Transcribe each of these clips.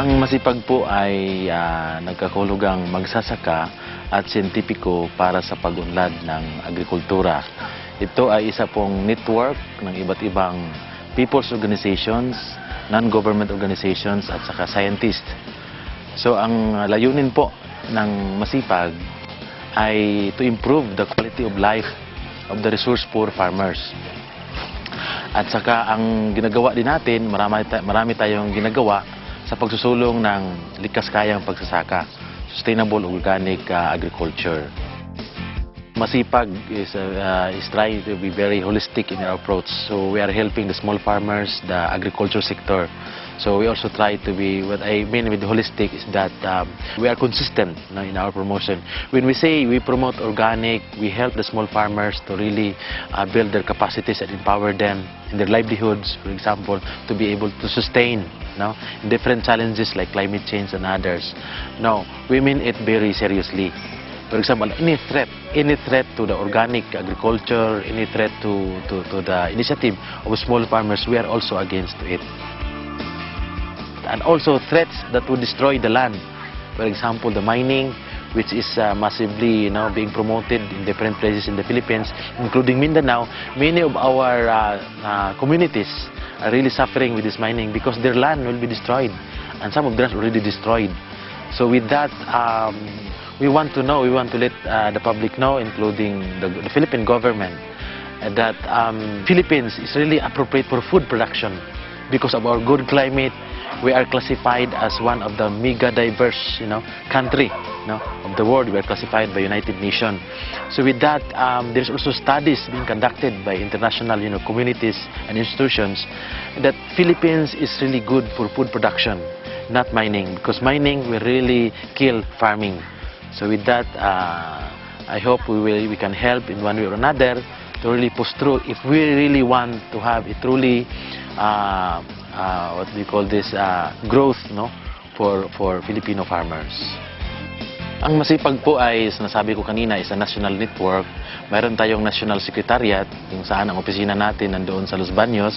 Ang masipag po ay ah, nagkakulugang magsasaka at siyentipiko para sa pag-unlad ng agrikultura. Ito ay isa pong network ng iba't ibang people's organizations, non-government organizations at saka scientists. So ang layunin po ng masipag ay to improve the quality of life of the resource poor farmers. At saka ang ginagawa din natin, marami, marami tayong ginagawa sa pagsusulong ng likas kayang pagsasaka, sustainable organic uh, agriculture. Masipag is, uh, is trying to be very holistic in our approach. So we are helping the small farmers, the agriculture sector. So we also try to be, what I mean with holistic is that um, we are consistent no, in our promotion. When we say we promote organic, we help the small farmers to really uh, build their capacities and empower them in their livelihoods, for example, to be able to sustain no, different challenges like climate change and others. No, we mean it very seriously. For example, any threat, any threat to the organic agriculture, any threat to, to, to the initiative of small farmers, we are also against it. And also threats that would destroy the land. For example, the mining, which is uh, massively you know, being promoted in different places in the Philippines, including Mindanao. Many of our uh, uh, communities are really suffering with this mining because their land will be destroyed. And some of them are already destroyed. So with that, um, we want to know, we want to let uh, the public know, including the, the Philippine government, uh, that um, Philippines is really appropriate for food production because of our good climate. We are classified as one of the mega diverse, you know, country, you know, of the world. We are classified by United Nations. So with that, um, there's also studies being conducted by international, you know, communities and institutions that Philippines is really good for food production, not mining, because mining will really kill farming. So with that, uh, I hope we will we can help in one way or another to really push through. If we really want to have a truly uh, uh, what you call this uh, growth, no, for for Filipino farmers. Ang masipag po ay, nasabi ko kanina, is a national network. Mayroon tayong national secretariat, kung saan ang opisina natin nandoon sa Los Baños,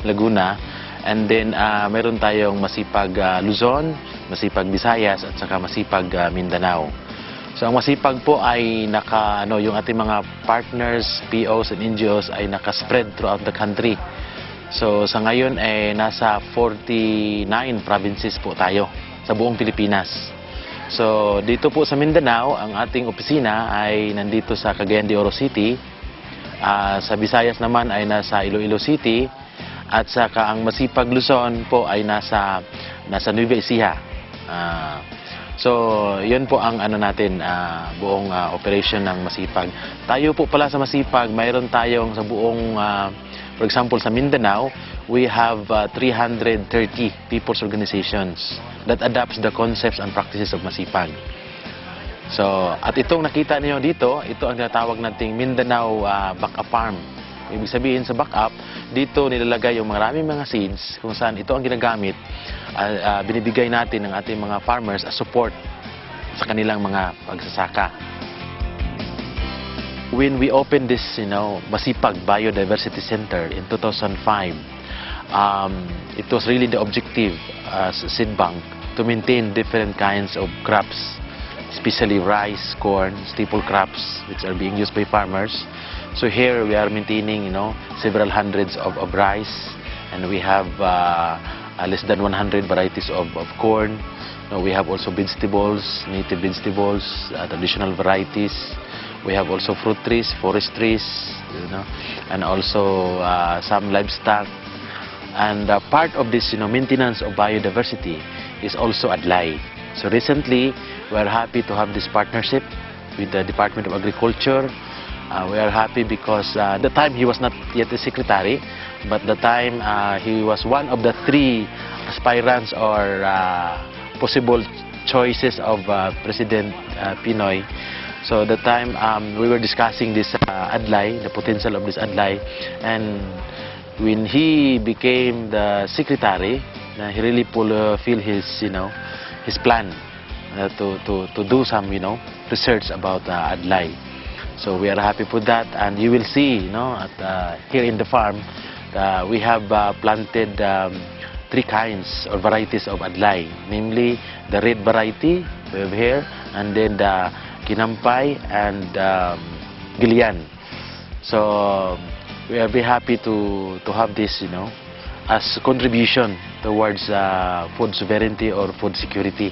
Laguna. And then, ah, mayroon tayong masipag ah, Luzon, masipag Visayas, at saka masipag ah, Mindanao. So, ang masipag po ay naka, ano, yung ating mga partners, POs, and NGOs ay naka-spread throughout the country. So, sa ngayon ay nasa 49 provinces po tayo sa buong Pilipinas. So, dito po sa Mindanao, ang ating opisina ay nandito sa Cagayan de Oro City. Ah, sa Visayas naman ay nasa Iloilo City. At saka ang Masipag Luzon po ay nasa nasa Nueva Ecija. Ah, so, yun po ang ano natin, ah, buong ah, operation ng Masipag. Tayo po pala sa Masipag, mayroon tayong sa buong ah, For example, sa Mindanao, we have uh, 330 people's organizations that adopts the concepts and practices of Masipag. So, at itong nakita niyo dito, ito ang tinatawag nating Mindanao uh, Backup Farm. Ibig sabihin sa backup, dito nilalagay yung maraming mga seeds kung saan ito ang ginagamit, uh, uh, binibigay natin ng ating mga farmers as support sa kanilang mga pagsasaka when we opened this, you know, Masipag Biodiversity Center in 2005, um, it was really the objective as seed bank to maintain different kinds of crops, especially rice, corn, staple crops, which are being used by farmers. So here we are maintaining, you know, several hundreds of, of rice, and we have uh, uh, less than 100 varieties of, of corn. We have also vegetables, native vegetables, uh, traditional varieties. We have also fruit trees, forest trees, you know, and also uh, some livestock. And uh, part of this, you know, maintenance of biodiversity is also Adlai. So recently, we are happy to have this partnership with the Department of Agriculture. Uh, we are happy because uh, the time he was not yet a secretary, but the time uh, he was one of the three aspirants or uh, possible choices of uh, President uh, Pinoy. So the time um, we were discussing this uh, Adlai, the potential of this Adlai, and when he became the secretary, uh, he really fulfilled his, you know, his plan uh, to, to, to do some, you know, research about uh, Adlai. So we are happy with that, and you will see, you know, at, uh, here in the farm, uh, we have uh, planted um, three kinds or varieties of adlay, namely the red variety we have here, and then the kinampay and um, gilian. So we are very happy to to have this, you know, as contribution towards uh, food sovereignty or food security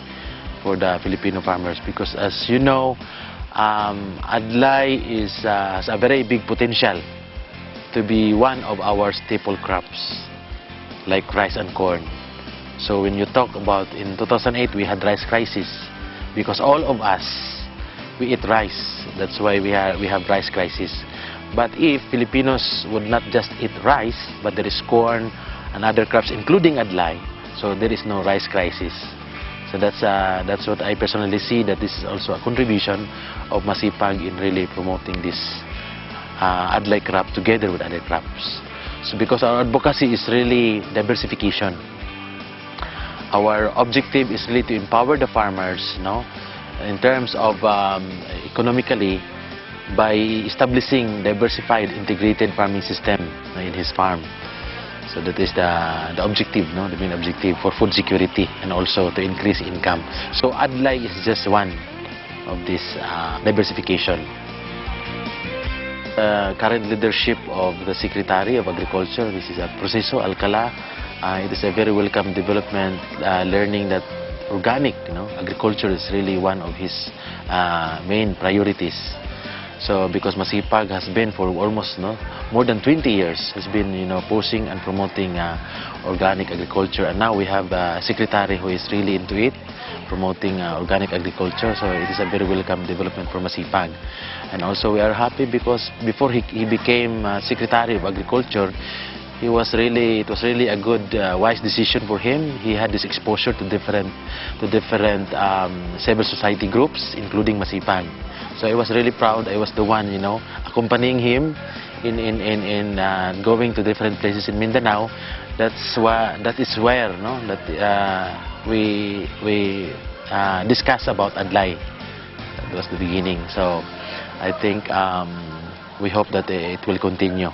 for the Filipino farmers. Because as you know, um, adlay is uh, has a very big potential to be one of our staple crops, like rice and corn. So when you talk about in 2008 we had rice crisis because all of us we eat rice. That's why we have we have rice crisis. But if Filipinos would not just eat rice, but there is corn and other crops, including adlay, so there is no rice crisis. So that's uh, that's what I personally see that this is also a contribution of Masipag in really promoting this uh, adlay crop together with other crops. So because our advocacy is really diversification. Our objective is really to empower the farmers, no, in terms of um, economically by establishing diversified integrated farming system in his farm. So that is the, the objective, no? the main objective for food security and also to increase income. So Adlay is just one of this uh, diversification. The current leadership of the Secretary of Agriculture, this is a Proceso Alcala. Uh, it is a very welcome development, uh, learning that organic, you know, agriculture is really one of his uh, main priorities. So because Masipag has been for almost no, more than 20 years has been you know pushing and promoting uh, organic agriculture. And now we have a secretary who is really into it promoting uh, organic agriculture. So it is a very welcome development for Masipag and also we are happy because before he, he became uh, secretary of agriculture he was really it was really a good uh, wise decision for him. He had this exposure to different to different um, civil society groups including Masipag so I was really proud. I was the one you know accompanying him in in in, in uh, going to different places in Mindanao. That's why that is where no that uh, we we uh, discuss about Adlay that was the beginning. So I think um, we hope that it will continue